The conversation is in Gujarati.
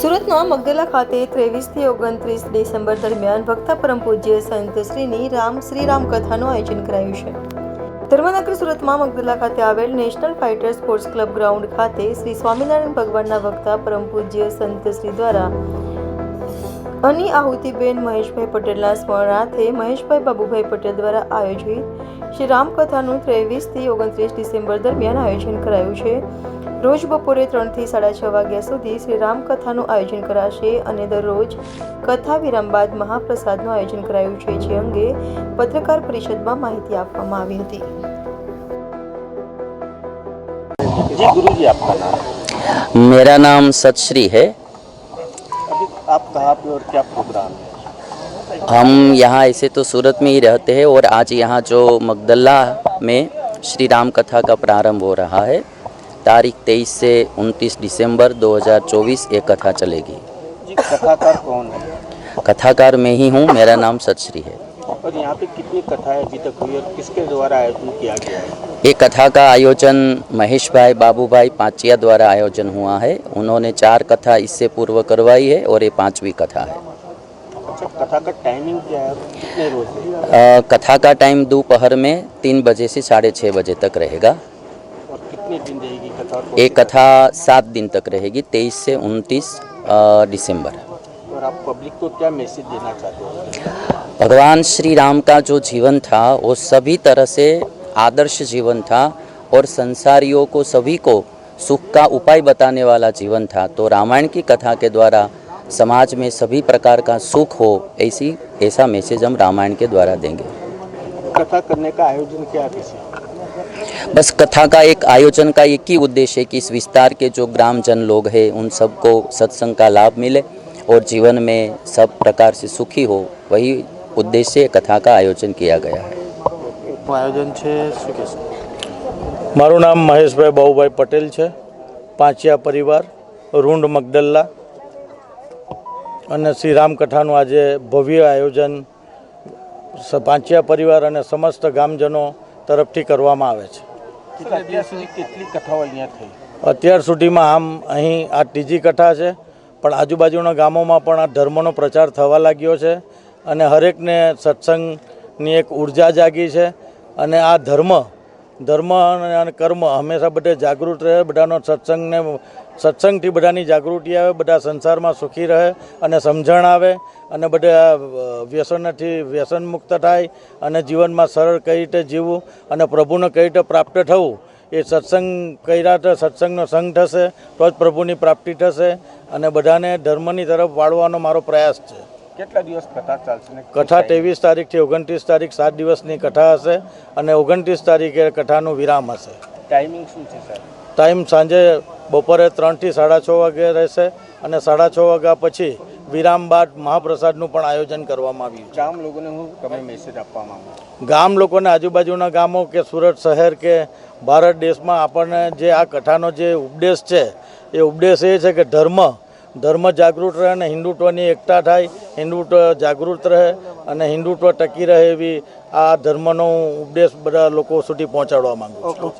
સુરતના મગદલા ખાતે ત્રેવીસથી ઓગણત્રીસ ડિસેમ્બર દરમિયાન ભક્તા પરમ પૂજ્ય સંત શ્રીની રામ શ્રી રામ કથાનું આયોજન કરાયું છે. ધર્મનગર સુરતમાં મગદલા ખાતે આવેલ national fighter sports club ground ખાતે શ્રી સ્વામિનારાયણ ભગવાનના વક્તા પરમ પૂજ્ય સંત શ્રી દ્વારા અની આહુતિબેન મહેશભાઈ પટેલના સ્મરણાર્થે મહેશભાઈ બાબુભાઈ પટેલ દ્વારા આયોજિત શ્રી રામકથાનું ત્રેવીસથી ઓગણત્રીસ ડિસેમ્બર દરમિયાન આયોજન કરાયું છે. રોજ બપોરે ત્રણથી સાડા છ વાગ્યા સુધી શ્રી રામકથાનું આયોજન કરાશે અને દરરોજ કથા વિરામ બાદ મહાપ્રસાદનું આયોજન કરાયું છે જે અંગે પત્રકાર પરિષદમાં માહિતી આપવામાં આવી હતી जी गुरु जी आपका नाम मेरा नाम सतश्री है अभी आप कहाँ पे और क्या प्रोग्राम है हम यहाँ ऐसे तो सूरत में ही रहते हैं और आज यहाँ जो मगदल्ला में श्री राम कथा का प्रारंभ हो रहा है तारीख 23 से 29 दिसंबर 2024 ये कथा चलेगी। कथाकार कौन है? कथाकार मैं ही हूँ मेरा नाम सतश्री है। और यहाँ पे कितनी कथाएँ अभी तक हुई और किसके द्वारा आयोजन किया गया है? ये कथा का आयोजन महेश भाई बाबू भाई पांचिया द्वारा आयोजन हुआ है। उन्होंने चार कथा इससे पूर्व करवाई है और ये पांचवी कथा है। अच्छा कथा का टाइमिंग क्या है? कितने रोज? कथा का टाइम दोपहर में तीन बजे से साढ़े छः बजे तक रहेगा। और कितने दिन रहेगी कथा ये कथा सात दिन तक रहेगी तेईस से उनतीस दिसंबर। और आप पब्लिक को क्या मैसेज देना चाहते हो? भगवान श्री राम का जो जीवन था वो सभी तरह से आदर्श जीवन था और संसारियों को सभी को सुख का उपाय बताने वाला जीवन था। तो रामायण की कथा के द्वारा समाज में सभी प्रकार का सुख हो ऐसी ऐसा मैसेज हम रामायण के द्वारा देंगे। कथा करने का आयोजन क्या किसी बस कथा का एक आयोजन का एक ही उद्देश्य है कि इस विस्तार के जो ग्रामजन लोग हैं उन सबको सत्संग का लाभ मिले और जीवन में सब प्रकार से सुखी हो वही उद्देश्य कथा का आयोजन किया गया है આયોજન છે શું કહેશો મારું નામ મહેશભાઈ બાબુભાઈ પટેલ છે પાંચિયા પરિવાર રૂંડ મગદલ્લા અને શ્રી રામકથાનું આજે ભવ્ય આયોજન સ- પાંચિયા પરિવાર અને સમસ્ત ગામજનો તરફથી કરવામાં આવે છે અત્યાર સુધીમાં આમ અહીં આ ત્રીજી કથા છે, પણ આજુબાજુના ગામોમાં પણ આ ધર્મનો પ્રચાર થવા લાગ્યો છે અને હરેકને સત્સંગની એક ઊર્જા જાગી છે અને આ ધર્મ ધર્મ અને કર્મ હંમેશા બધે જાગૃત રહે, બધાનો સત્સંગને, સત્સંગથી બધાની જાગૃતિ આવે, બધા સંસારમાં સુખી રહે અને સમજણ આવે અને બધા વ્યસનથી વ્યસન મુક્ત થાય અને જીવનમાં સરળ કઈ રીતે જીવવું અને પ્રભુને કઈ રીતે પ્રાપ્ત થવું એ સત્સંગ કર્યા તો સત્સંગનો સંગ થશે, તો જ પ્રભુની પ્રાપ્તિ થશે અને બધાને ધર્મની તરફ વાળવાનો મારો પ્રયાસ છે. કેટલા દિવસ કથા ચાલશે કથા ત્રેવીસ તારીખથી ઓગણત્રીસ તારીખ સાત દિવસની કથા હશે અને ઓગણત્રીસ તારીખે કથાનું વિરામ હશે. ટાઈમિંગ શું છે સર ટાઈમ સાંજે બપોરે ત્રણથી સાડા છ વાગે રહેશે અને સાડા છ વાગ્યા પછી વિરામ બાદ મહાપ્રસાદનું પણ આયોજન કરવામાં આવ્યું છે. ગામ લોકોને હું તમે મેસેજ આપવા માંગુ ગામ લોકોને આજુબાજુના ગામો કે સુરત શહેર કે ભારત દેશમાં આપણને જે આ કથાનો જે ઉપદેશ છે એ ઉપદેશ એ છે કે ધર્મ ધર્મ જાગૃત રહે અને હિન્દુત્વની એકતા થાય, હિન્દુત્વ જાગૃત રહે અને હિન્દુત્વ ટકી રહે એવી આ ધર્મનો ઉપદેશ બધા લોકો સુધી પહોંચાડવા માંગુ છું.